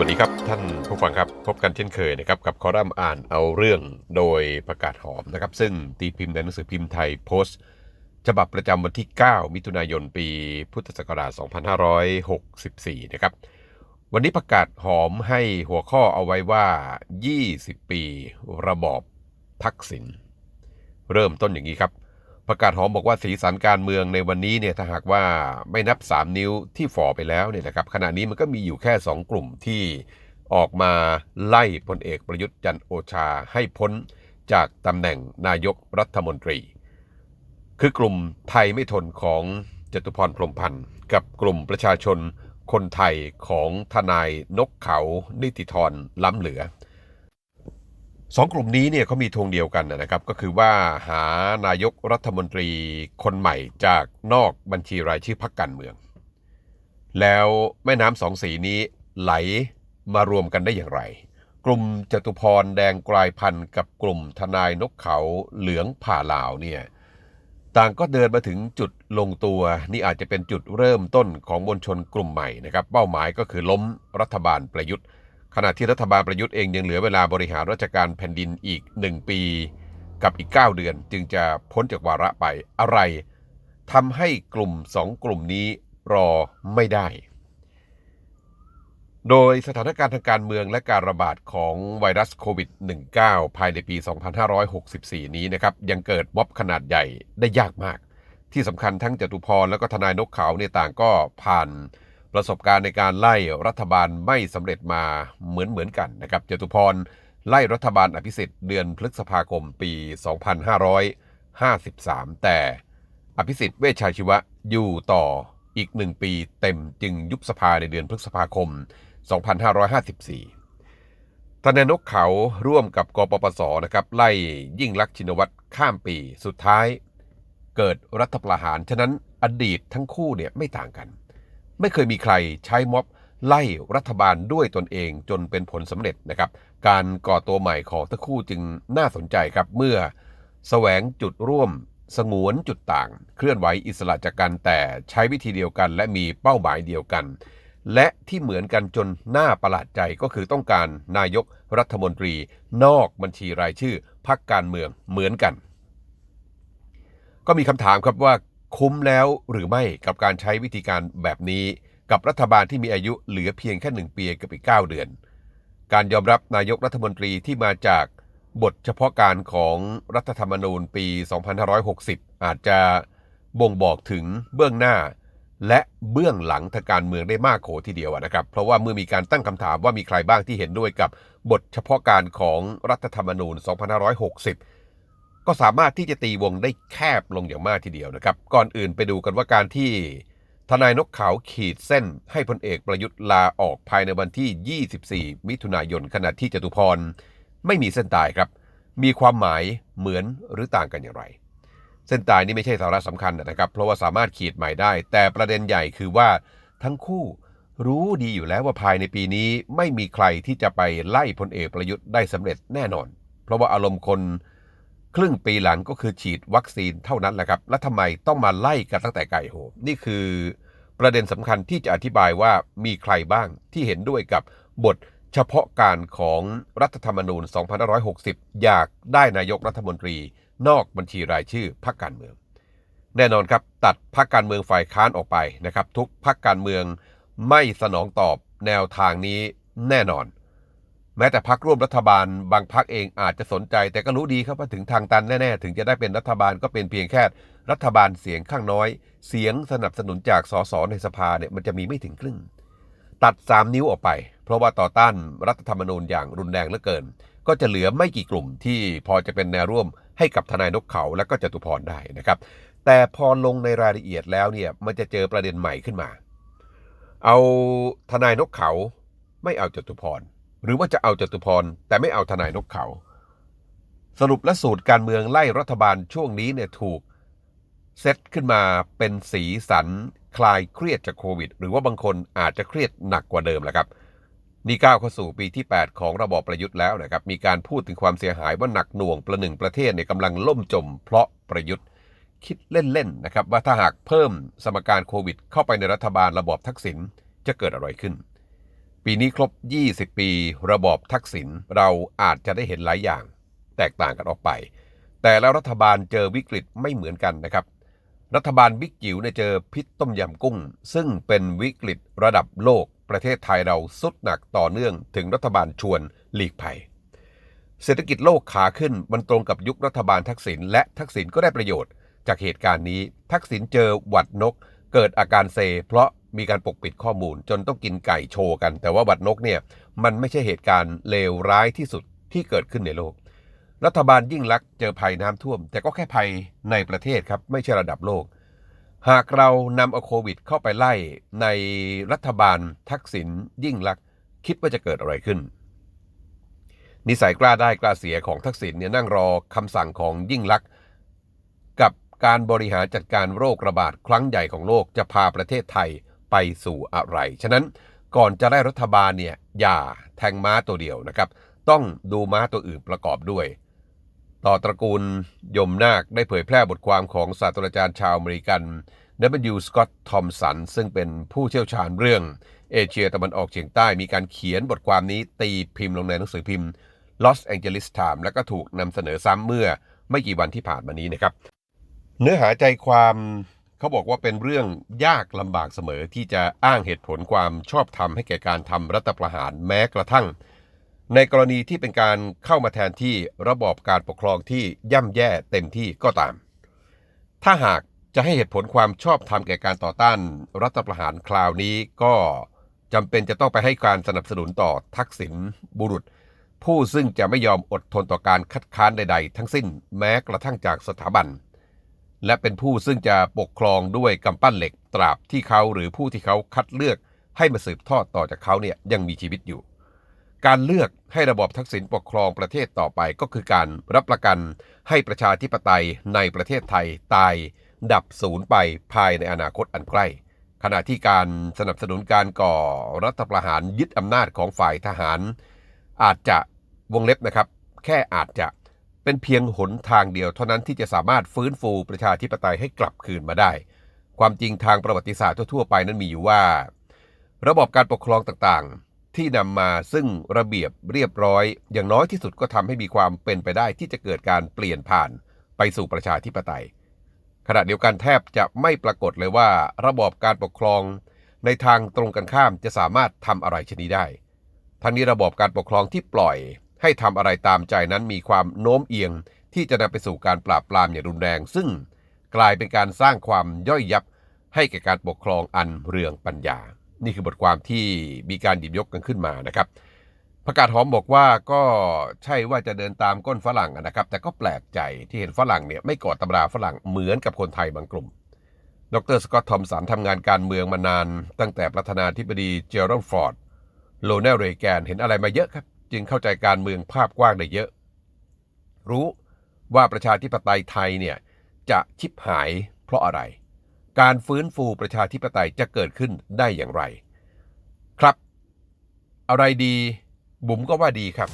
วัสดีครับ ท่านผู้ฟังครับ พบกันเช่นเคยนะครับ กับคอลัมน์อ่านเอาเรื่องโดยประกาศหอมนะครับ ซึ่งตีพิมพ์ในหนังสือพิมพ์ไทยโพสต์ฉบับประจำวันที่ 9 มิถุนายนปี พุทธศักราช 2564 นะครับ วันนี้ประกาศหอมให้หัวข้อเอาไว้ว่า 20 ปี ระบอบทักษิณเริ่มต้นอย่างนี้ครับ ประกาศหอมบอกว่าสีสันการเมืองในวันนี้เนี่ยถ้าหากว่าไม่นับ 3 นิ้วที่ฝ่อไปแล้วเนี่ยนะครับขณะนี้มันก็มีอยู่แค่ 2 กลุ่มที่ออกมาไล่พลเอกประยุทธ์จันโอชาให้พ้นจากตำแหน่งนายกรัฐมนตรี คือกลุ่มไทยไม่ทนของจตุพรพรมพันธ์ กับกลุ่มประชาชนคนไทยของทนายนกเขานิติธรล้ำเหลือ สองกลุ่มนี้เนี่ยเขามีธงเดียวกันนะครับ ก็คือว่าหานายกรัฐมนตรีคนใหม่จากนอกบัญชีรายชื่อพรรคการเมือง แล้วแม่น้ำสองสีนี้ไหลมารวมกันได้อย่างไร กลุ่มจตุพรแดงกลายพันธุ์กับกลุ่มทนายนกเขาเหลืองผ่าลาวเนี่ยต่างก็เดินมาถึงจุดลงตัวนี่อาจจะเป็นจุดเริ่มต้นของมวลชนกลุ่มใหม่นะครับ เป้าหมายก็คือล้มรัฐบาลประยุทธ์ ขณะที่รัฐบาลประยุทธ์เองยังเหลือเวลาบริหารราชการแผ่นดินอีก 1 ปี กับอีก 9 เดือน จึงจะพ้นจากวาระไปอะไรทำให้กลุ่ม 2 กลุ่มนี้รอไม่ได้ โดยสถานการณ์ทางการเมืองและการระบาดของไวรัสโควิด -19 ภายในปี 2564 นี้นะครับยังเกิดม็อบขนาดใหญ่ได้ยากมาก ที่สำคัญทั้งจตุพรและก็ทนายนกเขาเนี่ยต่างก็ผ่าน ประสบการณ์ในการไล่รัฐบาลไม่สำเร็จมาเหมือนเหมือนกันนะครับจตุพรไล่รัฐบาลอภิสิทธิ์เดือนพฤษภาคมปี 2553 แต่อภิสิทธิ์เวชชาชีวะอยู่ต่ออีกหนึ่งปีเต็มจึงยุบสภาในเดือนพฤษภาคม 2554ทนายนกเขาร่วมกับกปปสนะครับไล่ยิ่งลักษณ์ชินวัตรข้ามปีสุดท้าย เกิดรัฐประหาร ฉะนั้นอดีตทั้งคู่เนี่ยไม่ต่างกัน ไม่เคยมีใครใช้ม็อบไล่รัฐบาลด้วยตนเองจนเป็นผลสำเร็จนะครับ การก่อตัวใหม่ของทั้งคู่จึงน่าสนใจครับเมื่อแสวงจุดร่วมสงวนจุดต่าง เคลื่อนไหวอิสระจากกันแต่ใช้วิธีเดียวกัน และมีเป้าหมายเดียวกัน และที่เหมือนกันจนน่าประหลาดใจก็คือต้องการนายกรัฐมนตรี นอกบัญชีรายชื่อพรรคการเมืองเหมือนกัน ก็มีคำถามครับว่า คุ้มแล้วหรือไม่กับการใช้วิธีการแบบนี้ กับรัฐบาลที่มีอายุเหลือเพียงแค่หนึ่งปีกับอีก 9 เดือน การยอมรับนายกรัฐมนตรีที่มาจากบทเฉพาะการของรัฐธรรมนูญปี 2560 อาจจะบ่งบอกถึงเบื้องหน้า และเบื้องหลังทางการเมืองได้มากโขทีเดียวนะครับ เพราะว่าเมื่อมีการตั้งคำถามว่ามีใครบ้างที่เห็นด้วยกับบทเฉพาะการของรัฐธรรมนูญ 2560 ก็สามารถที่จะตีวงได้แคบลงอย่างมากทีเดียวนะครับ ก่อนอื่นไปดูกันว่าการที่ทนายนกเขาขีดเส้นให้พลเอกประยุทธ์ลาออกภายในวันที่ 24 มิถุนายนขณะที่จตุพรไม่มีเส้นตายครับ มีความหมายเหมือนหรือต่างกันอย่างไร เส้นตายนี่ไม่ใช่สาระสำคัญนะครับ เพราะว่าสามารถขีดใหม่ได้ แต่ประเด็นใหญ่คือว่าทั้งคู่รู้ดีอยู่แล้วว่าภายในปีนี้ไม่มีใครที่จะไปไล่พลเอกประยุทธ์ได้สำเร็จแน่นอน เพราะว่าอารมณ์คน ครึ่งปีหลังก็คือฉีดวัคซีนเท่านั้นแหละครับ แล้วทำไมต้องมาไล่กันตั้งแต่ไก่โหนี่คือประเด็นสำคัญที่จะอธิบายว่ามีใครบ้างที่เห็นด้วยกับบทเฉพาะการของรัฐธรรมนูญ 2560 อยากได้นายกรัฐมนตรี นอกบัญชีรายชื่อพรรคการเมือง แน่นอนครับตัดพรรคการเมืองฝ่ายค้านออกไปนะครับ ทุกพรรคการเมืองไม่สนองตอบแนวทางนี้แน่นอน แม้แต่พักร่วมรัฐบาลบางพักเองอาจจะสนใจ แต่ก็รู้ดีครับว่าถึงทางตันแน่ๆ ถึงจะได้เป็นรัฐบาลก็เป็นเพียงแค่รัฐบาลเสียงข้างน้อย เสียงสนับสนุนจากสสในสภาเนี่ยมันจะมีไม่ถึงครึ่ง ตัด 3 นิ้วออกไป เพราะว่าต่อต้านรัฐธรรมนูญอย่างรุนแรงเหลือเกิน ก็จะเหลือไม่กี่กลุ่มที่พอจะเป็นแนวร่วมให้กับทนายนกเขาและก็จตุพรได้นะครับแต่พอลงในรายละเอียดแล้วเนี่ยมันจะเจอประเด็นใหม่ขึ้นมา เอาทนายนกเขาไม่เอาจตุพร หรือว่าจะเอาจตุพรแต่ไม่เอาทนายนกเขา สรุปและสูตรการเมืองไล่รัฐบาลช่วงนี้เนี่ยถูก เซตขึ้นมาเป็นสีสันคลายเครียดจากโควิด หรือว่าบางคนอาจจะเครียดหนักกว่าเดิมแหละครับ นี่ก้าวเข้าสู่ปีที่ 8 ของระบอบประยุทธ์แล้วนะครับ มีการพูดถึงความเสียหายว่าหนักหน่วงประหนึ่งประเทศเนี่ยกำลังล่มจม เพราะประยุทธ์คิดเล่นๆนะครับว่าถ้าหากเพิ่มสมการโควิด เข้าไปในรัฐบาลระบอบทักษิณจะเกิดอะไรขึ้น ปีนี้ครบ 20 ปี ระบอบทักษิณเราอาจจะได้เห็นหลายอย่าง แตกต่างกันออกไป แต่แล้วรัฐบาลเจอวิกฤตไม่เหมือนกันนะครับ รัฐบาลบิ๊กจิ๋วเนี่ยเจอพิษต้มยำกุ้ง ซึ่งเป็นวิกฤตระดับโลก ประเทศไทยเราสุดหนักต่อเนื่องถึงรัฐบาลชวนหลีกภัย เศรษฐกิจโลกขาขึ้นมันตรงกับยุครัฐบาลทักษิณและทักษิณก็ได้ประโยชน์ จากเหตุการณ์นี้ทักษิณเจอหวัดนก เกิดอาการเซ เพราะ มีการปกปิดข้อมูล จนต้องกินไก่โชว์กัน แต่ว่าหวัดนกเนี่ยมันไม่ใช่เหตุการณ์เลวร้ายที่สุดที่เกิดขึ้นในโลก รัฐบาลยิ่งลักษณ์เจอภัยน้ำท่วม แต่ก็แค่ภัยในประเทศครับไม่ใช่ระดับโลก หากเรานำเอาโควิด เข้าไปไล่ในรัฐบาลทักษิณยิ่งลักษณ์คิดว่าจะเกิดอะไรขึ้น นิสัยกล้าได้กล้าเสียของทักษิณเนี่ยนั่งรอคำสั่งของยิ่งลักษณ์กับการบริหารจัดการโรคระบาดครั้งใหญ่ของโลกจะพาประเทศไทย ไปสู่อะไร ฉะนั้นก่อนจะได้รัฐบาลเนี่ยอย่าแทงม้าตัวเดียวนะครับ ต้องดูม้าตัวอื่นประกอบด้วย ต่อตระกูลยมนาคได้เผยแพร่บทความของศาสตราจารย์ชาวอเมริกัน W. Scott Thompson ซึ่งเป็นผู้เชี่ยวชาญเรื่องเอเชียตะวันออกเฉียงใต้มีการเขียนบทความนี้ตีพิมพ์ลงในหนังสือพิมพ์ Los Angeles Times และก็ถูกนำเสนอซ้ำเมื่อไม่กี่วันที่ผ่านมานี้นะครับ เนื้อหาใจความ เขาบอกว่าเป็นเรื่องยากลำบากเสมอที่จะอ้างเหตุผลความชอบธรรมให้แก่การทำรัฐประหารแม้กระทั่ง ในกรณีที่เป็นการเข้ามาแทนที่ระบอบการปกครองที่ย่ำแย่เต็มที่ก็ตาม ถ้าหากจะให้เหตุผลความชอบธรรมแก่การต่อต้านรัฐประหารคราวนี้ก็จำเป็นจะต้องไปให้การสนับสนุนต่อทักษิณบุรุษ ผู้ซึ่งจะไม่ยอมอดทนต่อการคัดค้านใด ๆ ทั้งสิ้นแม้กระทั่งจากสถาบัน และเป็นผู้ซึ่งจะปกครองด้วยกำปั้นเหล็กตราบที่เขาหรือผู้ที่เขาคัดเลือกให้มาสืบทอดต่อจากเขาเนี่ยยังมีชีวิตอยู่ การเลือกให้ระบอบทักษิณปกครองประเทศต่อไปก็คือการรับประกันให้ประชาธิปไตยในประเทศไทยตาย ดับศูนย์ไปภายในอนาคตอันใกล้ ขณะที่การสนับสนุนการก่อรัฐประหารยึดอำนาจของฝ่ายทหาร อาจจะวงเล็บนะครับ แค่อาจจะ เป็นเพียงหนทางเดียวเท่านั้นที่จะสามารถฟื้นฟูประชาธิปไตยให้กลับคืนมาได้ ความจริงทางประวัติศาสตร์ทั่วๆไปนั้นมีอยู่ว่า ระบบการปกครองต่างๆ ที่นำมาซึ่งระเบียบเรียบร้อย อย่างน้อยที่สุดก็ทำให้มีความเป็นไปได้ที่จะเกิดการเปลี่ยนผ่านไปสู่ประชาธิปไตย ขณะเดียวกันแทบจะไม่ปรากฏเลยว่า ระบบการปกครอง ในทางตรงกันข้ามจะสามารถทำอะไรชนิดได้ ทั้งนี้ระบบการปกครองที่ปล่อย ให้ทำอะไรตามใจนั้นมีความโน้มเอียงที่จะนำไปสู่การปราบปรามอย่างรุนแรง ซึ่งกลายเป็นการสร้างความย่อยยับให้แก่การปกครองอันเรืองปัญญา นี่คือบทความที่มีการหยิบยกกันขึ้นมานะครับประกาศหอมบอกว่าก็ใช่ว่าจะเดินตามก้นฝรั่งนะครับ แต่ก็แปลกใจที่เห็นฝรั่งเนี่ยไม่กอดตำราฝรั่งเหมือนกับคนไทยบางกลุ่ม ดรสกอตทอมสันทำงานการเมืองมานาน ตั้งแต่ประธานาธิบดีเจอร์ฟอร์ดโรนัลเรแกนเห็นอะไรมาเยอะครับ จึงเข้าใจการเมืองภาพกว้างได้เยอะ รู้ว่าประชาธิปไตยไทยเนี่ยจะชิบหายเพราะอะไร การฟื้นฟูประชาธิปไตยจะเกิดขึ้นได้อย่างไร ครับ อะไรดีบุ๋มก็ว่าดีครับ